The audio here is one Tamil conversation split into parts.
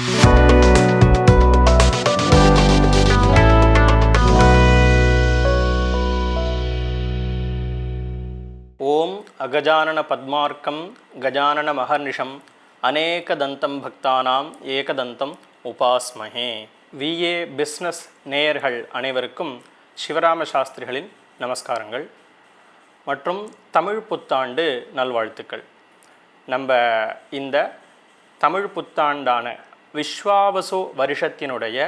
ஓம் அகஜானன பத்மார்க்கம் கஜானன மகர்நிஷம் அநேகதந்தம் பக்தானாம் ஏகதந்தம் உபாஸ்மஹே. விஏ பிஸ்னஸ் நேயர்கள் அனைவருக்கும் சிவராம சாஸ்திரிகளின் நமஸ்காரங்கள் மற்றும் தமிழ் புத்தாண்டு நல்வாழ்த்துக்கள். நம்ம இந்த தமிழ் புத்தாண்டான விஸ்வாவசு வருஷத்தினுடைய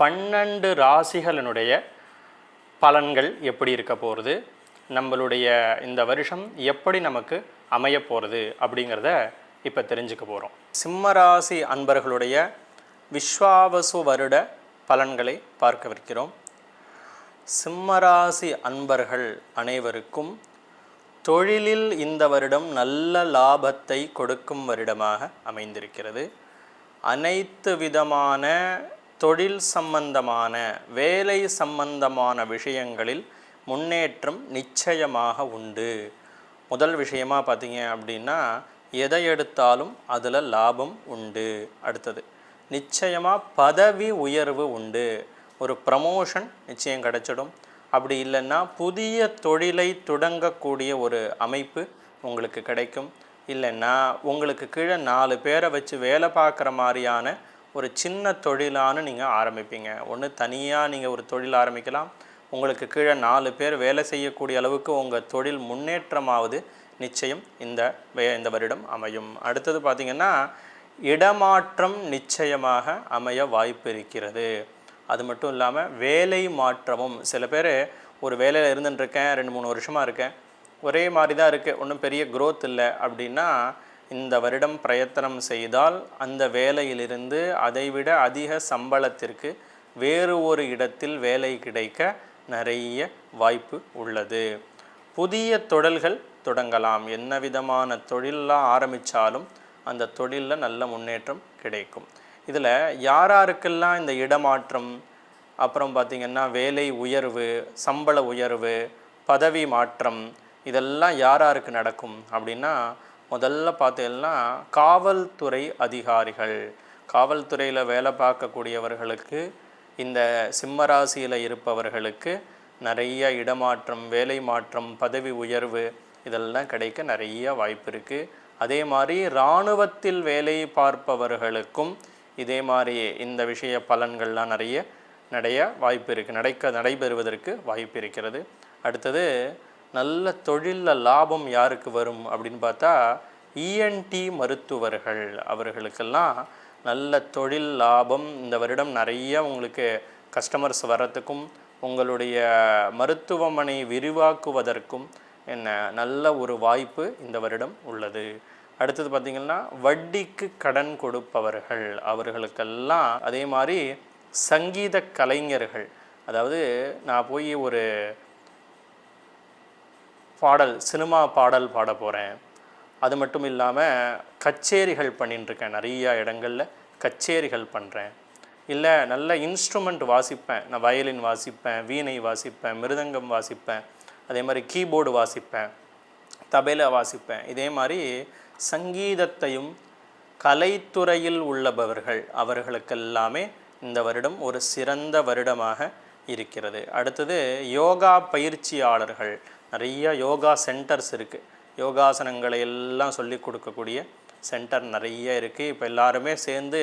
பன்னெண்டு ராசிகளினுடைய பலன்கள் எப்படி இருக்க போகிறது நம்மளுடைய இந்த வருஷம் எப்படி நமக்கு அமைய போகிறது அப்படிங்கிறத இப்போ தெரிஞ்சுக்க போகிறோம் சிம்மராசி அன்பர்களுடைய விஸ்வாவசு வருட பலன்களை பார்க்கவிருக்கிறோம். சிம்மராசி அன்பர்கள் அனைவருக்கும் தொழிலில் இந்த வருடம் நல்ல லாபத்தை கொடுக்கும் வருடமாக அமைந்திருக்கிறது. அனைத்து விதமான தொழில் சம்பந்தமான வேலை சம்பந்தமான விஷயங்களில் முன்னேற்றம் நிச்சயமாக உண்டு. முதல் விஷயமா பார்த்தீங்க அப்படின்னா எதை எடுத்தாலும் அதில் லாபம் உண்டு. அடுத்தது நிச்சயமாக பதவி உயர்வு உண்டு. ஒரு ப்ரமோஷன் நிச்சயம் கிடைச்சிடும். அப்படி இல்லைன்னா புதிய தொழிலை தொடங்கக்கூடிய ஒரு அமைப்பு உங்களுக்கு கிடைக்கும். இல்லைன்னா உங்களுக்கு கீழே நாலு பேரை வச்சு வேலை பார்க்குற மாதிரியான ஒரு சின்ன தொழிலான்னு நீங்கள் ஆரம்பிப்பீங்க. ஒன்று தனியாக நீங்கள் ஒரு தொழில் ஆரம்பிக்கலாம். உங்களுக்கு கீழே நாலு பேர் வேலை செய்யக்கூடிய அளவுக்கு உங்கள் தொழில் முன்னேற்றமாவது நிச்சயம் இந்த வே இந்த வருடம் அமையும். அடுத்தது பார்த்திங்கன்னா இடமாற்றம் நிச்சயமாக அமைய வாய்ப்பு இருக்கிறது. அது மட்டும் இல்லாமல் வேலை மாற்றமும். சில பேர் ஒரு வேலையில் இருந்துட்டுருக்கேன் ரெண்டு மூணு வருஷமாக இருக்கேன். ஒரே மாதிரி தான் இருக்குது ஒன்றும் பெரிய க்ரோத் இல்லை. அப்படின்னா இந்த வருடம் பிரயத்தனம் செய்தால் அந்த வேலையிலிருந்து அதைவிட அதிக சம்பளத்திற்கு வேறு ஒரு இடத்தில் வேலை கிடைக்க நிறைய வாய்ப்பு உள்ளது. புதிய தொழில்கள் தொடங்கலாம். என்ன விதமான தொழிலெலாம் ஆரம்பித்தாலும் அந்த தொழிலில் நல்ல முன்னேற்றம் கிடைக்கும். இதில் யாராருக்கெல்லாம் இந்த இடமாற்றம் அப்புறம் பார்த்திங்கன்னா வேலை உயர்வு சம்பள உயர்வு பதவி மாற்றம் இதெல்லாம் யார் யாருக்கு நடக்கும் அப்படின்னா முதல்ல பார்த்தீங்கன்னா காவல்துறை அதிகாரிகள். காவல்துறையில் வேலை பார்க்கக்கூடியவர்களுக்கு இந்த சிம்மராசியில் இருப்பவர்களுக்கு நிறைய இடமாற்றம் வேலை மாற்றம் பதவி உயர்வு இதெல்லாம் கிடைக்க நிறைய வாய்ப்பு இருக்குது அதே மாதிரி இராணுவத்தில் வேலை பார்ப்பவர்களுக்கும் இதே மாதிரி இந்த விஷய பலன்கள்லாம் நிறைய நிறைய வாய்ப்பு இருக்குது நடக்க நடைபெறுவதற்கு வாய்ப்பு இருக்கிறது. அடுத்தது நல்ல தொழிலில் லாபம் யாருக்கு வரும் அப்படின்னு பார்த்தா இஎன்டி மருத்துவர்கள். அவர்களுக்கெல்லாம் நல்ல தொழில் லாபம். இந்த வருடம் நிறைய உங்களுக்கு கஸ்டமர்ஸ் வரத்துக்கும் உங்களுடைய மருத்துவமனை விரிவாக்குவதற்கும் என்ன நல்ல ஒரு வாய்ப்பு இந்த வருடம் உள்ளது. அடுத்தது பார்த்திங்கன்னா வட்டிக்கு கடன் கொடுப்பவர்கள். அவர்களுக்கெல்லாம் அதே மாதிரி சங்கீத கலைஞர்கள். அதாவது நான் போய் ஒரு பாடல் சினிமா பாடல் பாட போகிறேன் அது மட்டும் இல்லாமல் கச்சேரிகள் பண்ணிட்டுருக்கேன் நிறையா இடங்களில் கச்சேரிகள் பண்ணுறேன் இல்லை நல்ல இன்ஸ்ட்ருமெண்ட் வாசிப்பேன். நான் வயலின் வாசிப்பேன் வீணை வாசிப்பேன் மிருதங்கம் வாசிப்பேன் அதே மாதிரி கீபோர்டு வாசிப்பேன் தபேலா வாசிப்பேன். இதே மாதிரி சங்கீதத்தையும் கலைத்துறையில் உள்ளபவர்கள் அவர்களுக்கெல்லாமே இந்த வருடம் ஒரு சிறந்த வருடமாக இருக்கிறது. அடுத்தது யோகா பயிற்சியாளர்கள். நிறைய யோகா சென்டர்ஸ் இருக்குது யோகாசனங்களை எல்லாம் சொல்லி கொடுக்கக்கூடிய சென்டர் நிறைய இருக்குது இப்போ எல்லாருமே சேர்ந்து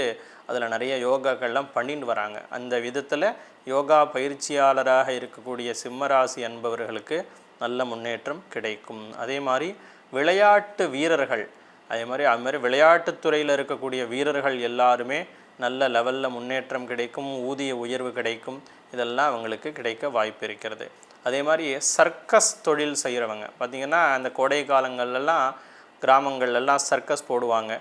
அதில் நிறைய யோகாக்கள்லாம் பண்ணிட்டு வராங்க. அந்த விதத்தில் யோகா பயிற்சியாளராக இருக்கக்கூடிய சிம்மராசி என்பவர்களுக்கு நல்ல முன்னேற்றம் கிடைக்கும். அதே மாதிரி விளையாட்டு வீரர்கள் அதே மாதிரி அது மாதிரி விளையாட்டுத்துறையில் இருக்கக்கூடிய வீரர்கள் எல்லாருமே நல்ல லெவலில் முன்னேற்றம் கிடைக்கும் ஊதிய உயர்வு கிடைக்கும். இதெல்லாம் அவங்களுக்கு கிடைக்க வாய்ப்பு இருக்கிறது. அதே மாதிரி சர்க்கஸ் தொழில் செய்கிறவங்க. பார்த்திங்கன்னா அந்த கோடை காலங்கள்லாம் கிராமங்கள்லாம் சர்க்கஸ் போடுவாங்க.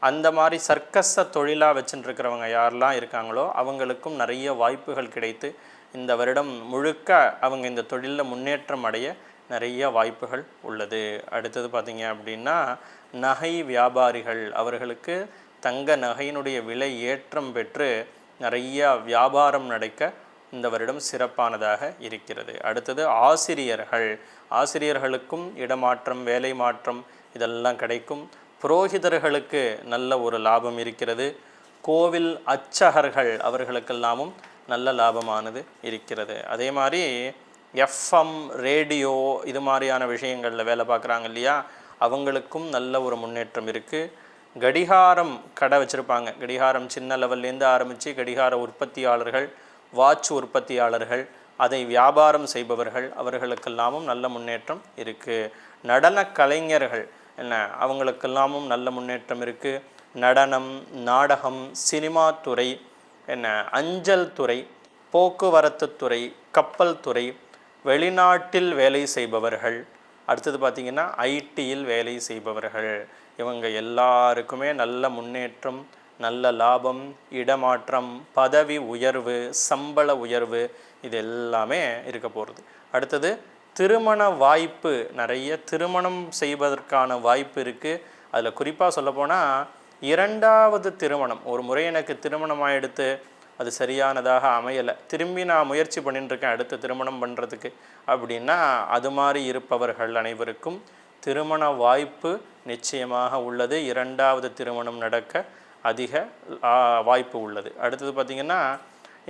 அந்த மாதிரி சர்க்கஸை தொழிலாக வச்சுட்டு இருக்கிறவங்க யாரெல்லாம் இருக்காங்களோ அவங்களுக்கும் நிறைய வாய்ப்புகள் கிடைத்து இந்த வருடம் முழுக்க அவங்க இந்த தொழிலில் முன்னேற்றம் அடைய நிறைய வாய்ப்புகள் உள்ளது. அடுத்தது பார்த்திங்க அப்படின்னா நகை வியாபாரிகள். அவர்களுக்கு தங்க நகையினுடைய விலை ஏற்றம் பெற்று நிறைய வியாபாரம் நடக்க இந்த வருடம் சிறப்பானதாக இருக்கிறது. அடுத்தது ஆசிரியர்கள். ஆசிரியர்களுக்கும் இடமாற்றம் வேலை மாற்றம் இதெல்லாம் கிடைக்கும். புரோகிதர்களுக்கு நல்ல ஒரு லாபம் இருக்கிறது. கோவில் அச்சகர்கள் அவர்களுக்கெல்லாமும் நல்ல லாபமானது இருக்கிறது. அதே மாதிரி எஃப்எம் ரேடியோ இது மாதிரியான விஷயங்களில் வேலை பார்க்குறாங்க இல்லையா? அவங்களுக்கும் நல்ல ஒரு முன்னேற்றம் இருக்குது கடிகாரம் கடை வச்சுருப்பாங்க. கடிகாரம் சின்ன லெவல்லேருந்து ஆரம்பித்து கடிகார உற்பத்தியாளர்கள் வாட்ச் உற்பத்தியாளர்கள் அதை வியாபாரம் செய்பவர்கள் அவர்களுக்கெல்லாமும் நல்ல முன்னேற்றம் இருக்குது நடன கலைஞர்கள் என்ன அவங்களுக்கெல்லாமும் நல்ல முன்னேற்றம் இருக்குது நடனம் நாடகம் சினிமா துறை என்ன அஞ்சல் துறை போக்குவரத்து துறை கப்பல் துறை வெளிநாட்டில் வேலை செய்பவர்கள் அடுத்தது பார்த்திங்கன்னா ஐடியில் வேலை செய்பவர்கள். இவங்க எல்லாருக்குமே நல்ல முன்னேற்றம் நல்ல லாபம் இடமாற்றம் பதவி உயர்வு சம்பள உயர்வு இது எல்லாமே இருக்க போகிறது அடுத்தது திருமண வாய்ப்பு. நிறைய திருமணம் செய்வதற்கான வாய்ப்பு இருக்குது அதில் குறிப்பாக சொல்லப்போனால் இரண்டாவது திருமணம். ஒரு முறை எனக்கு திருமணம் ஆகிடுத்து அது சரியானதாக அமையலை. திரும்பி நான் முயற்சி பண்ணிட்டுருக்கேன் அடுத்த திருமணம் பண்ணுறதுக்கு அப்படின்னா அது மாதிரி இருப்பவர்கள் அனைவருக்கும் திருமண வாய்ப்பு நிச்சயமாக உள்ளது. இரண்டாவது திருமணம் நடக்க அதிக வாய்ப்பு உள்ளது. அடுத்தது பார்த்திங்கன்னா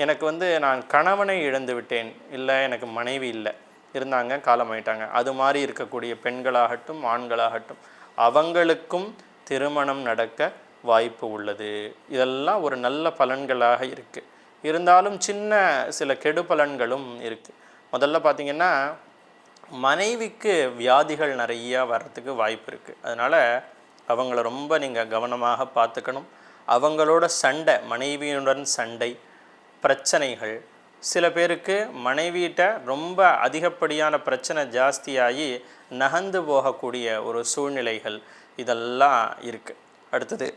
எனக்கு வந்து நான் கணவனை இழந்து விட்டேன். இல்லை எனக்கு மனைவி இல்லை. இருந்தாங்க காலமாயிட்டாங்க. அது மாதிரி இருக்கக்கூடிய பெண்களாகட்டும் ஆண்களாகட்டும் அவங்களுக்கும் திருமணம் நடக்க வாய்ப்பு உள்ளது. இதெல்லாம் ஒரு நல்ல பலன்களாக இருக்குது இருந்தாலும் சின்ன சில கெடு பலன்களும் இருக்குது முதல்ல பார்த்திங்கன்னா மனைவிக்கு வியாதிகள் நிறையா வர்றதுக்கு வாய்ப்பு இருக்குது அதனால் அவங்கள ரொம்ப நீங்கள் கவனமாக பார்த்துக்கணும் அவங்களோட சண்டை மனைவியுடன் சண்டை பிரச்சனைகள். சில பேருக்கு மனைவியிட்ட ரொம்ப அதிகப்படியான பிரச்சனை ஜாஸ்தியாகி நகர்ந்து போகக்கூடிய ஒரு சூழ்நிலைகள் இதெல்லாம் இருக்குது அடுத்தது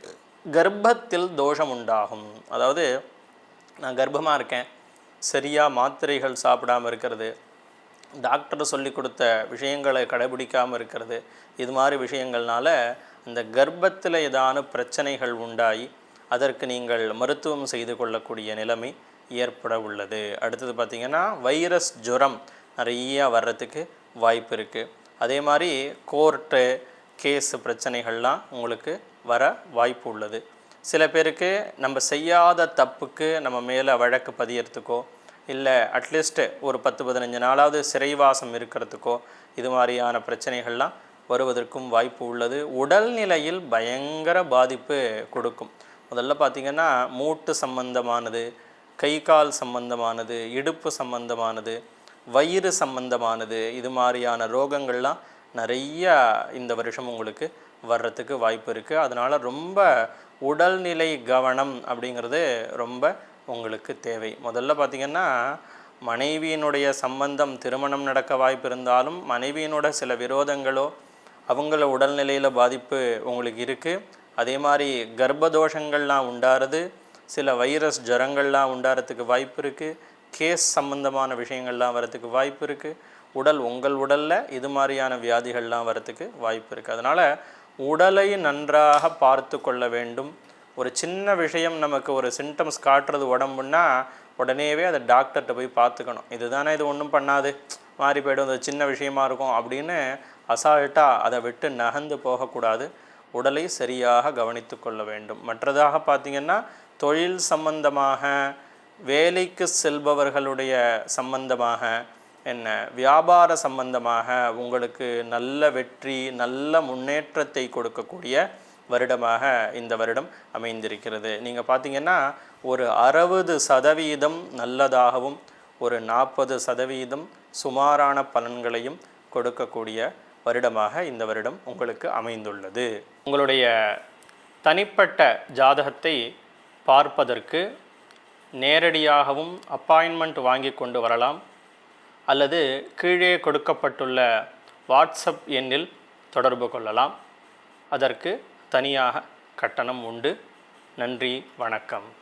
கர்ப்பத்தில் தோஷம் உண்டாகும் அதாவது நான் கர்ப்பமாக இருக்கேன் சரியாக மாத்திரைகள் சாப்பிடாம இருக்கிறது டாக்டர் சொல்லி கொடுத்த விஷயங்களை கடைபிடிக்காமல் இருக்கிறது இது மாதிரி விஷயங்கள்னால இந்த கர்ப்பத்தில் ஏதான பிரச்சனைகள் உண்டாகி அதற்கு நீங்கள் மருத்துவம் செய்து கொள்ளக்கூடிய நிலைமை ஏற்பட உள்ளது. அடுத்தது பார்த்திங்கன்னா வைரஸ் ஜுரம் நிறையா வர்றதுக்கு வாய்ப்பு இருக்குது அதே மாதிரி கோர்ட்டு கேஸு பிரச்சனைகள்லாம் உங்களுக்கு வர வாய்ப்பு உள்ளது. சில பேருக்கு நம்ம செய்யாத தப்புக்கு நம்ம மேலே வழக்கு பதியறதுக்கோ இல்லை அட்லீஸ்ட்டு ஒரு பத்து பதினஞ்சு நாளாவது சிறைவாசம் இருக்கிறதுக்கோ இது மாதிரியான பிரச்சனைகள்லாம் வருவதற்கும் வாய்ப்பு உள்ளது. உடல்நிலையில் பயங்கர பாதிப்பு கொடுக்கும். முதல்ல பார்த்திங்கன்னா மூட்டு சம்பந்தமானது கை கால் சம்பந்தமானது இடுப்பு சம்பந்தமானது வயிறு சம்பந்தமானது இது மாதிரியான ரோகங்கள்லாம் நிறைய இந்த வருஷம் உங்களுக்கு வர்றதுக்கு வாய்ப்பு இருக்குது அதனால் ரொம்ப உடல்நிலை கவனம் அப்படிங்கிறது ரொம்ப உங்களுக்கு தேவை. முதல்ல பார்த்திங்கன்னா மனைவியினுடைய சம்பந்தம் திருமணம் நடக்க வாய்ப்பு இருந்தாலும் மனைவியினோட சில விரோதங்களோ அவங்கள உடல்நிலையில் பாதிப்பு உங்களுக்கு இருக்குது அதே மாதிரி கர்ப்பதோஷங்கள்லாம் உண்டாருது சில வைரஸ் ஜுரங்கள்லாம் உண்டாகிறதுக்கு வாய்ப்பு இருக்குது கேஸ் சம்பந்தமான விஷயங்கள்லாம் வரத்துக்கு வாய்ப்பு இருக்குது உடல் உங்கள் உடலில் இது மாதிரியான வியாதிகள்லாம் வரத்துக்கு வாய்ப்பு இருக்குது அதனால் உடலை நன்றாக பார்த்து கொள்ள வேண்டும். ஒரு சின்ன விஷயம் நமக்கு ஒரு சிம்டம்ஸ் காட்டுறது உடம்புன்னா உடனேவே அதை டாக்டர்கிட்ட போய் பார்த்துக்கணும். இதுதானே இது ஒன்றும் பண்ணாது. மாறி போய்டும். அது சின்ன விஷயமா இருக்கும் அப்படின்னு அசால்ட்டாக அதை விட்டு நகர்ந்து போகக்கூடாது. உடலை சரியாக கவனித்து கொள்ள வேண்டும். மற்றதாக பார்த்திங்கன்னா தொழில் சம்பந்தமாக வேலைக்கு செல்பவர்களுடைய சம்பந்தமாக என்ன வியாபார சம்பந்தமாக உங்களுக்கு நல்ல வெற்றி நல்ல முன்னேற்றத்தை கொடுக்கக்கூடிய வருடமாக இந்த வருடம் அமைந்திருக்கிறது. நீங்கள் பார்த்தீங்கன்னா ஒரு அறுபது சதவீதம் நல்லதாகவும் ஒரு நாற்பது சதவீதம் சுமாரான பலன்களையும் கொடுக்கக்கூடிய வருடமாக இந்த வருடம் உங்களுக்கு அமைந்துள்ளது. உங்களுடைய தனிப்பட்ட ஜாதகத்தை பார்ப்பதற்கு நேரடியாகவும் அப்பாயின்மெண்ட் வாங்கி கொண்டு வரலாம். அல்லது கீழே கொடுக்கப்பட்டுள்ள வாட்ஸ்அப் எண்ணில் தொடர்பு கொள்ளலாம். அதற்கு தனியாக கட்டணம் உண்டு. நன்றி வணக்கம்.